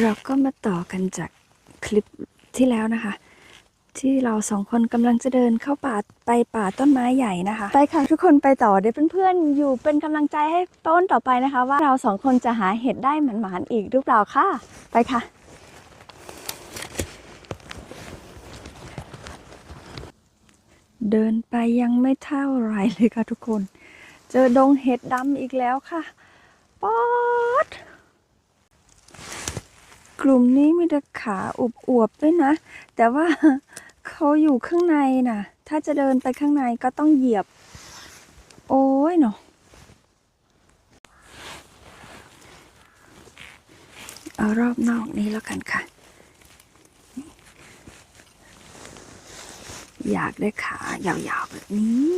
เราก็มาต่อกันจากคลิปที่แล้วนะคะ ที่เราสองคนกำลังจะเดินเข้าป่าไปป่าต้นไม้ใหญ่นะคะ ไปค่ะทุกคนไปต่อเดี๋ยวเพื่อนๆ อยู่เป็นกำลังใจให้ต้นต่อไปนะคะ ว่าเราสองคนจะหาเห็ดได้หมันๆอีกหรือเปล่าค่ะ ไปค่ะเดินไปยังไม่เท่าไหรเลยค่ะทุกคน เจอดงเห็ดดำอีกแล้วค่ะป๊อด กลุ่มนี้มีแต่ขาอวบๆด้วยนะ แต่ว่าเขาอยู่ข้างในน่ะ ถ้าจะเดินไปข้างในก็ต้องเหยียบ โอ้ยเนาะเอารอบนอกนี้แล้วกันค่ะ อยากได้ขายาวๆแบบนี้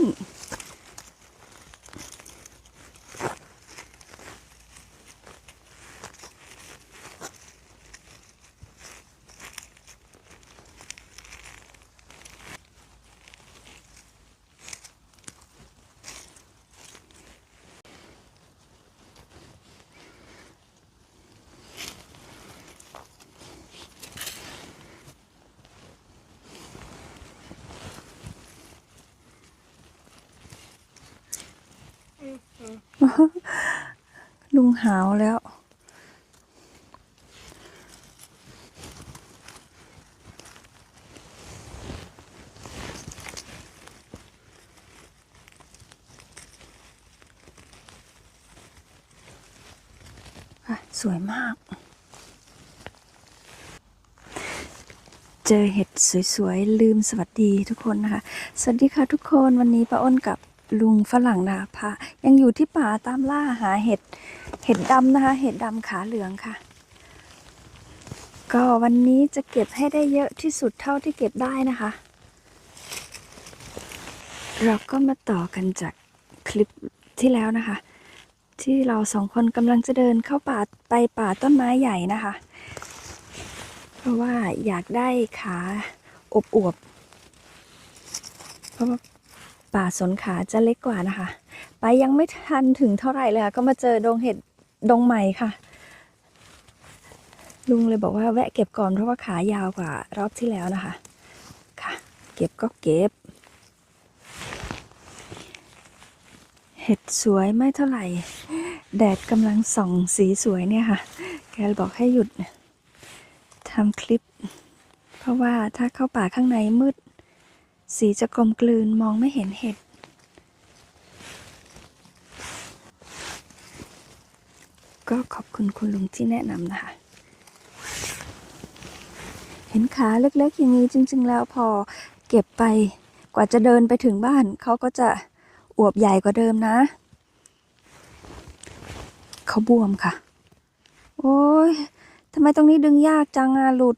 ลุงหาวแล้ว สวยมาก เจอเห็ดสวยๆ ลืมสวัสดีทุกคนนะคะ สวัสดีค่ะทุกคนวันนี้ป้าอ้นกับ ลุงฝรั่งนะคะพายังอยู่ที่ป่าตามล่าหาเห็ด เห็ดดำนะคะ เห็ดดำขาเหลืองค่ะ ก็วันนี้จะเก็บให้ได้เยอะที่สุดเท่าที่เก็บได้นะคะ เราก็มาต่อกันจากคลิปที่แล้วนะคะ ที่เราสองคนกำลังจะเดินเข้าป่าไปป่าต้นไม้ใหญ่นะคะ เพราะว่าอยากได้ขาอบอวบเพราะว่า ป่าสนขาจะเล็กกว่านะคะ ไปยังไม่ทันถึงเท่าไหร่เลยค่ะ ก็มาเจอดงเห็ดดงใหม่ค่ะ ลุงเลยบอกว่าแวะเก็บก่อนเพราะว่าขายาวกว่ารอบที่แล้วนะคะ ค่ะ เก็บก็เก็บ เห็ดสวยไม่เท่าไหร่ แดดกำลังส่องสีสวยเนี่ยค่ะ แกบอกให้หยุดทำคลิป เพราะว่าถ้าเข้าป่าข้างในมืด สีจะกลมกลืนมองไม่เห็นเห็ด ก็ขอบคุณคุณลุงที่แนะนำนะคะ เห็นขาเล็กๆ อย่างนี้จริง ๆ แล้วพอเก็บไปกว่าจะเดินไปถึงบ้านเขาก็จะอวบใหญ่กว่าเดิมนะ เขาบวมค่ะ โอ้ยทำไมตรงนี้ดึงยากจังอะหลุด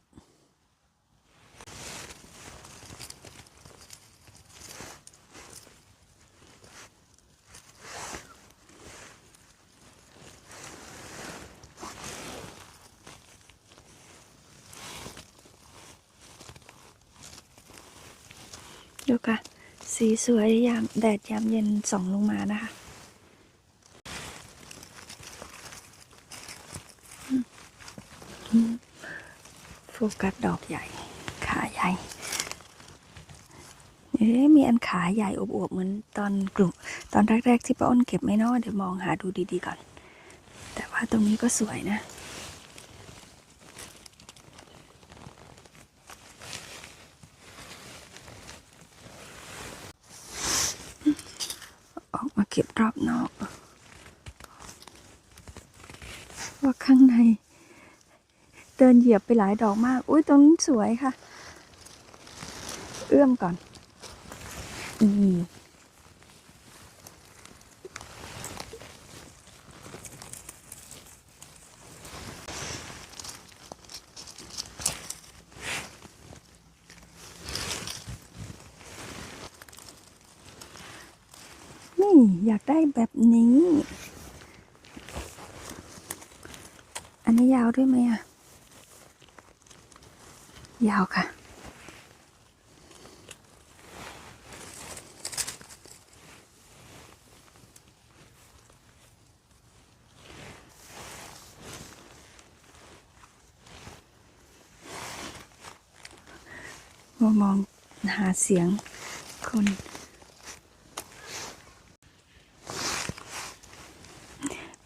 ดูค่ะ สีสวยยามแดดยามเย็นส่องลงมานะคะโฟกัสดอกใหญ่ ขาใหญ่เอ๊มีอันขาใหญ่อวบๆเหมือนตอนกลุ่ม ตอนแรก ๆ ที่ป้าอ้นเก็บไม่นอเดี๋ยวมองหาดูดีๆก่อน แต่ว่าตรงนี้ก็สวยนะ ออกมาเก็บรอบนอก ว่าข้างใน เดินเหยียบไปหลายดอกมาก อุ้ยตรงนี้นสวยค่ะ เอื้อมก่อน อี อยากได้แบบนี้ อันนี้ยาวด้วยไหมอะยาวค่ะ มองมองหาเสียงคน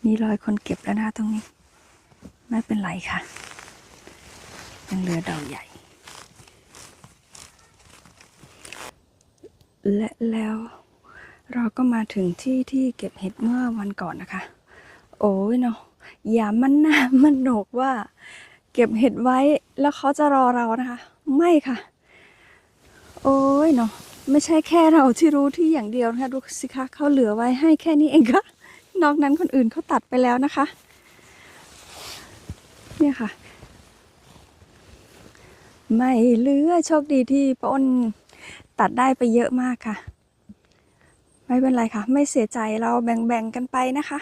มีรอยคนเก็บแล้วนะตรงนี้ ไม่เป็นไรค่ะ ยังเหลือดอกใหญ่ และแล้วเราก็มาถึงที่ที่เก็บเห็ดเมื่อวันก่อนนะคะ โอ้ยเนาะอย่ามันหน้ามันโหนกว่า เก็บเห็ดไว้แล้วเขาจะรอเรานะคะ ไม่ค่ะ โอ้ยเนาะไม่ใช่แค่เราที่รู้ที่อย่างเดียวนะคะดูสิคะเขาเหลือไว้ให้แค่นี้เองค่ะ นอกนั้นคนอื่นเขาตัดไปแล้วนะคะ เนี่ยค่ะ ไม่เหลือโชคดีที่ป้าอ้นตัดได้ไปเยอะมากค่ะ ไม่เป็นไรค่ะ ไม่เสียใจเราแบ่งๆกันไปนะคะ